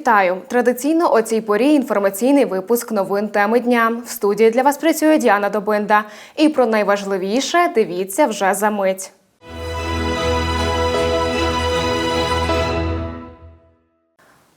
Вітаю! Традиційно о цій порі інформаційний випуск новин теми дня. В студії для вас працює Діана Добинда. І про найважливіше дивіться вже за мить.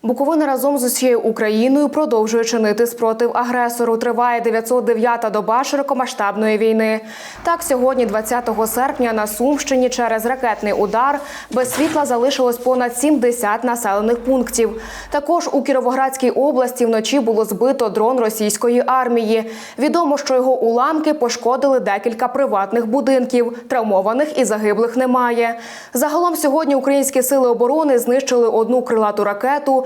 Буковина разом з усією Україною продовжує чинити спротив агресору. Триває 909-та доба широкомасштабної війни. Так, сьогодні, 20 серпня, на Сумщині через ракетний удар без світла залишилось понад 70 населених пунктів. Також у Кіровоградській області вночі було збито дрон російської армії. Відомо, що його уламки пошкодили декілька приватних будинків. Травмованих і загиблих немає. Загалом сьогодні українські сили оборони знищили одну крилату ракету,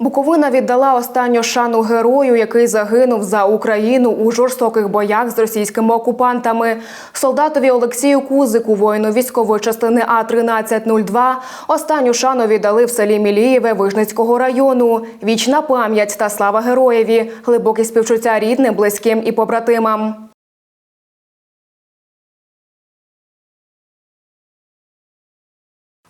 Буковина віддала останню шану герою, який загинув за Україну у жорстоких боях з російськими окупантами. Солдатові Олексію Кузику, воїну військової частини А 1302 останню шану віддали в селі Мілієве Вижницького району. Вічна пам'ять та слава героєві, глибокі співчуття рідним, близьким і побратимам.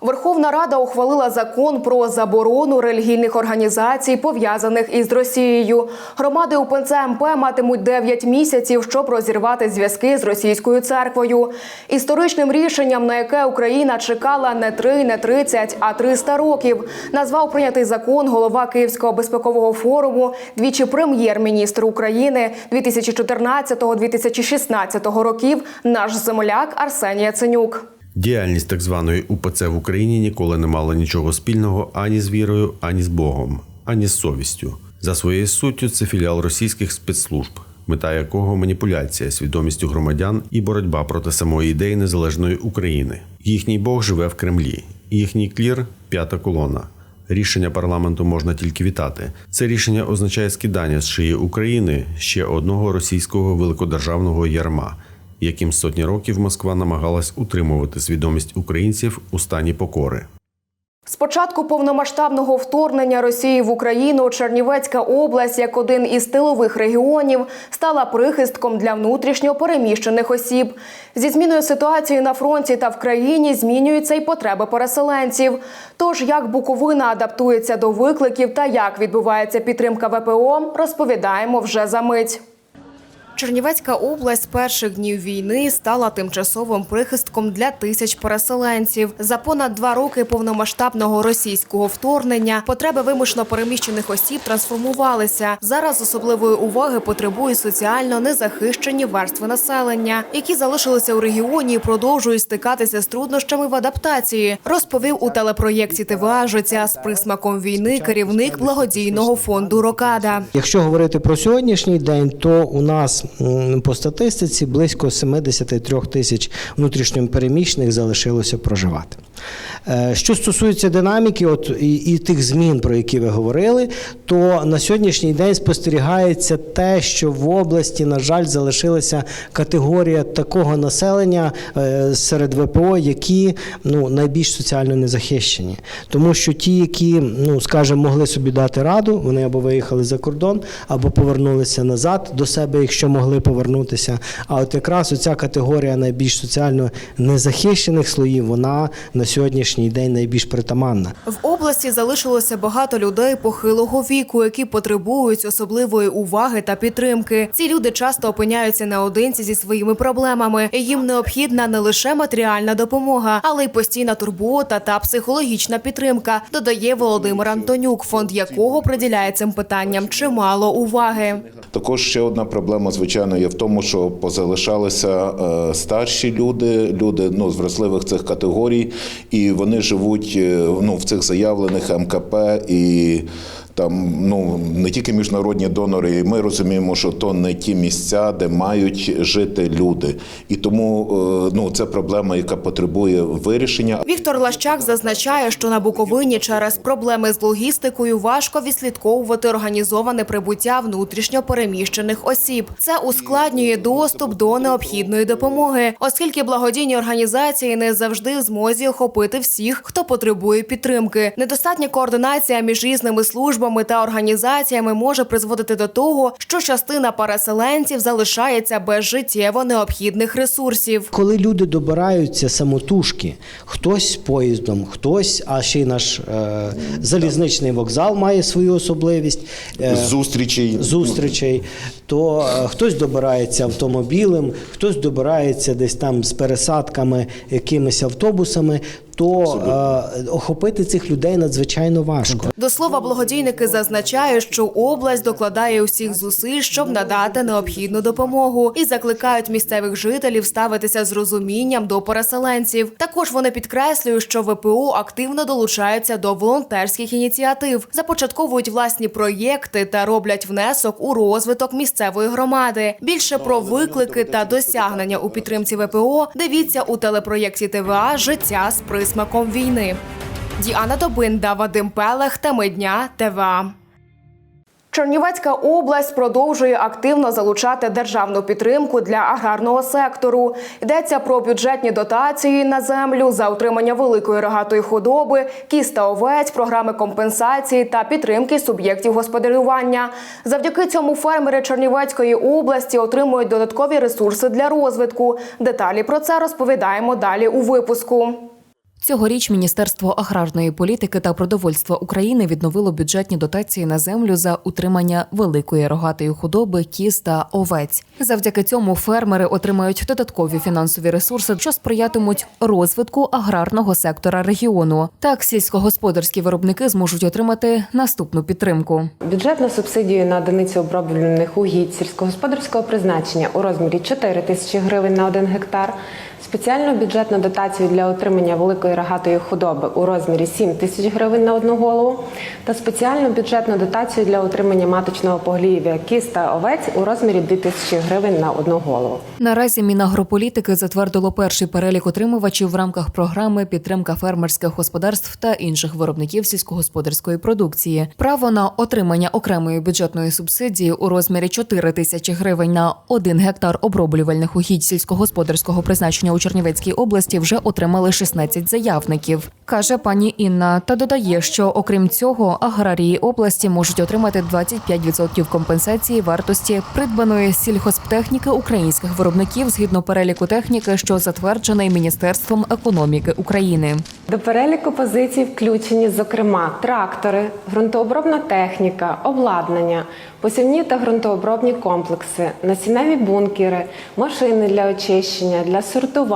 Верховна Рада ухвалила закон про заборону релігійних організацій, пов'язаних із Росією. Громади УПЦ МП матимуть 9 місяців, щоб розірвати зв'язки з російською церквою. Історичним рішенням, на яке Україна чекала не 3, не 30, а 300 років, назвав прийнятий закон голова Київського безпекового форуму, двічі прем'єр-міністр України 2014-2016 років. Наш земляк Арсеній Яценюк. Діяльність так званої УПЦ в Україні ніколи не мала нічого спільного ані з вірою, ані з Богом, ані з совістю. За своєю суттю, це філіал російських спецслужб, мета якого маніпуляція свідомістю громадян і боротьба проти самої ідеї незалежної України. Їхній Бог живе в Кремлі, їхній клір п'ята колона. Рішення парламенту можна тільки вітати. Це рішення означає скидання з шиї України ще одного російського великодержавного ярма яким сотні років Москва намагалась утримувати свідомість українців у стані покори. З початку повномасштабного вторгнення Росії в Україну Чернівецька область, як один із тилових регіонів, стала прихистком для внутрішньо переміщених осіб. Зі зміною ситуації на фронті та в країні змінюються й потреби переселенців. Тож як Буковина адаптується до викликів та як відбувається підтримка ВПО, розповідаємо вже за мить. Чернівецька область перших днів війни стала тимчасовим прихистком для тисяч переселенців. За понад два роки повномасштабного російського вторгнення потреби вимушено переміщених осіб трансформувалися. Зараз особливої уваги потребують соціально незахищені верстви населення, які залишилися у регіоні і продовжують стикатися з труднощами в адаптації. Розповів у телепроєкті ТВА «Життя з присмаком війни керівник благодійного фонду Рокада. Якщо говорити про сьогоднішній день, то у нас по статистиці близько 73 тисяч внутрішньопереміщених залишилося проживати. Е, Що стосується динаміки, от і, і тих змін, про які ви говорили, то на сьогоднішній день спостерігається те, що в області, на жаль, залишилася категорія такого населення е, серед ВПО, які ну найбільш соціально незахищені, тому що ті, які ну скажімо, могли собі дати раду, вони або виїхали за кордон, або повернулися назад до себе, якщо могли повернутися. А от якраз оця категорія найбільш соціально незахищених слоїв, вона на сьогоднішній день найбільш притаманна. В області залишилося багато людей похилого віку, які потребують особливої уваги та підтримки. Ці люди часто опиняються наодинці зі своїми проблемами. Їм необхідна не лише матеріальна допомога, але й постійна турбота та психологічна підтримка. Додає Володимир Антонюк, фонд якого приділяє цим питанням чимало уваги. Також ще одна проблема, звичайно, є в тому, що позалишалися е, старші люди, люди ну, з вразливих цих категорій, і вони живуть е, ну, в цих заявлених МКП і там ну не тільки міжнародні донори, і ми розуміємо, що то не ті місця, де мають жити люди, і тому е, ну це проблема, яка потребує вирішення. Віктор Лащак зазначає, що на Буковині через проблеми з логістикою важко відслідковувати організоване прибуття внутрішньо переміщених осіб. Це ускладнює доступ до необхідної допомоги, оскільки благодійні організації не завжди в змозі охопити всіх, хто потребує підтримки. Недостатня координація між різними службами та організаціями може призводити до того, що частина переселенців залишається без життєво необхідних ресурсів. Коли люди добираються самотужки, хтось поїздом, хтось, а ще й наш е, залізничний вокзал має свою особливість. е, Зустрічей зустрічей, то е, хтось добирається автомобілем, хтось добирається десь там з пересадками якимись автобусами, то е, охопити цих людей надзвичайно важко. До слова, благодійники зазначають, що область докладає усіх зусиль, щоб надати необхідну допомогу, і закликають місцевих жителів ставитися з розумінням до переселенців. Також вони підкреслюють, що ВПО активно долучаються до волонтерських ініціатив, започатковують власні проєкти та роблять внесок у розвиток місцевої громади. Більше про виклики та досягнення у підтримці ВПО дивіться у телепроєкті ТВА Життя з присмаком війни. Діана Добинда, Вадим Пелех, теми дня ТВА. Чернівецька область продовжує активно залучати державну підтримку для аграрного сектору. Йдеться про бюджетні дотації на землю за утримання великої рогатої худоби, кіз та овець, програми компенсації та підтримки суб'єктів господарювання. Завдяки цьому фермери Чернівецької області отримують додаткові ресурси для розвитку. Деталі про це розповідаємо далі у випуску. Цьогоріч Міністерство аграрної політики та продовольства України відновило бюджетні дотації на землю за утримання великої рогатої худоби, кіз та овець. Завдяки цьому фермери отримають додаткові фінансові ресурси, що сприятимуть розвитку аграрного сектора регіону. Так, сільськогосподарські виробники зможуть отримати наступну підтримку. Бюджетну субсидію на одиницю оброблених угідь сільськогосподарського призначення у розмірі 4 тисячі гривень на 1 гектар, спеціальну бюджетну дотацію для отримання великої рогатої худоби у розмірі 7 тисяч гривень на одну голову та спеціальну бюджетну дотацію для отримання маточного поголів'я кіз та овець у розмірі 2 тисячі гривень на одну голову. Наразі Мінагрополітики затвердило перший перелік отримувачів в рамках програми підтримка фермерських господарств та інших виробників сільськогосподарської продукції. Право на отримання окремої бюджетної субсидії у розмірі 4 тисячі гривень на 1 гектар оброблювальних угідь сільськогосподарського призначення у Чернівецькій області вже отримали 16 заявників, каже пані Інна. Та додає, що окрім цього, аграрії області можуть отримати 25% компенсації вартості придбаної сільхозтехніки українських виробників згідно переліку техніки, що затверджений Міністерством економіки України. До переліку позицій включені, зокрема, трактори, ґрунтообробна техніка, обладнання, посівні та ґрунтообробні комплекси, насінневі бункери, машини для очищення, для сортування,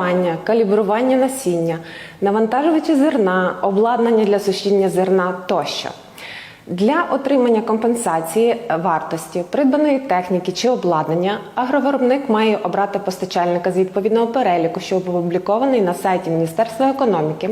калібрування насіння, навантажувачі зерна, обладнання для сушіння зерна тощо. Для отримання компенсації вартості придбаної техніки чи обладнання агровиробник має обрати постачальника з відповідного переліку, що опублікований на сайті Міністерства економіки,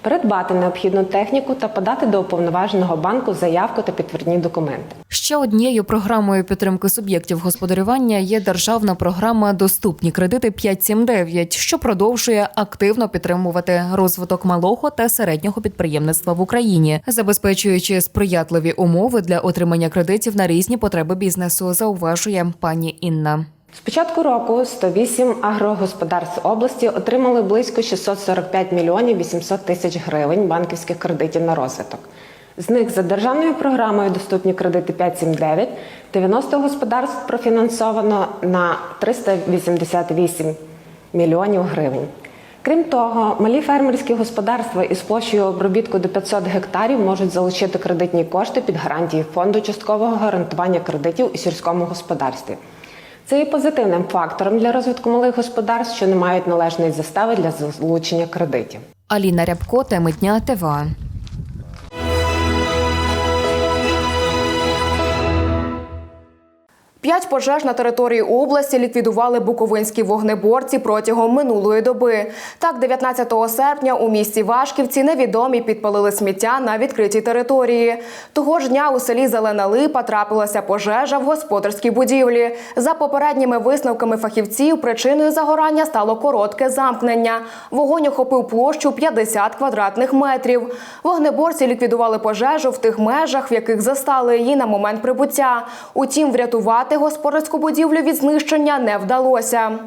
придбати необхідну техніку та подати до уповноваженого банку заявку та підтвердні документи. Ще однією програмою підтримки суб'єктів господарювання є державна програма Доступні кредити 579», що продовжує активно підтримувати розвиток малого та середнього підприємництва в Україні, забезпечуючи сприятливі умови для отримання кредитів на різні потреби бізнесу. Зауважує пані Інна. З початку року 108 агрогосподарств області отримали близько 645 мільйонів 800 тисяч гривень банківських кредитів на розвиток. З них за державною програмою Доступні кредити 579 90 господарств профінансовано на 388 мільйонів гривень. Крім того, малі фермерські господарства із площею обробітку до 500 гектарів можуть залучити кредитні кошти під гарантії фонду часткового гарантування кредитів у сільському господарстві. Це є позитивним фактором для розвитку малих господарств, що не мають належної застави для залучення кредитів. Аліна Рябко, теми дня ТВА. П'ять пожеж на території області ліквідували буковинські вогнеборці протягом минулої доби. Так, 19 серпня у місті Вашківці невідомі підпалили сміття на відкритій території. Того ж дня у селі Зелена Липа трапилася пожежа в господарській будівлі. За попередніми висновками фахівців, причиною загорання стало коротке замкнення. Вогонь охопив площу 50 квадратних метрів. Вогнеборці ліквідували пожежу в тих межах, в яких застали її на момент прибуття. Утім, врятувати господарську будівлю від знищення не вдалося.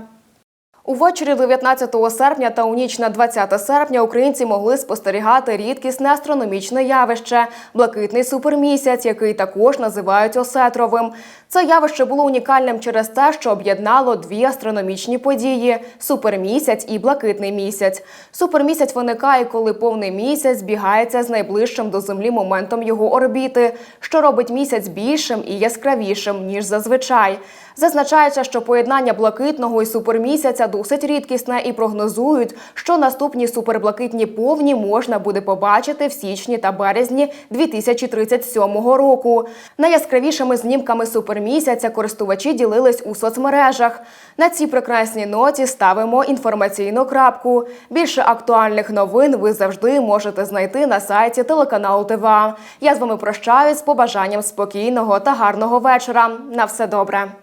Увечері 19 серпня та у ніч на 20 серпня українці могли спостерігати рідкісне астрономічне явище блакитний супермісяць, який також називають осетровим. Це явище було унікальним через те, що об'єднало дві астрономічні події супермісяць і блакитний місяць. Супермісяць виникає, коли повний місяць збігається з найближчим до землі моментом його орбіти, що робить місяць більшим і яскравішим ніж зазвичай. Зазначається, що поєднання блакитного і супермісяця досить рідкісне і прогнозують, що наступні суперблакитні повні можна буде побачити в січні та березні 2037 року. Найяскравішими знімками супермісяця користувачі ділились у соцмережах. На цій прекрасній ноті ставимо інформаційну крапку. Більше актуальних новин ви завжди можете знайти на сайті телеканалу ТВА. Я з вами прощаюсь з побажанням спокійного та гарного вечора. На все добре.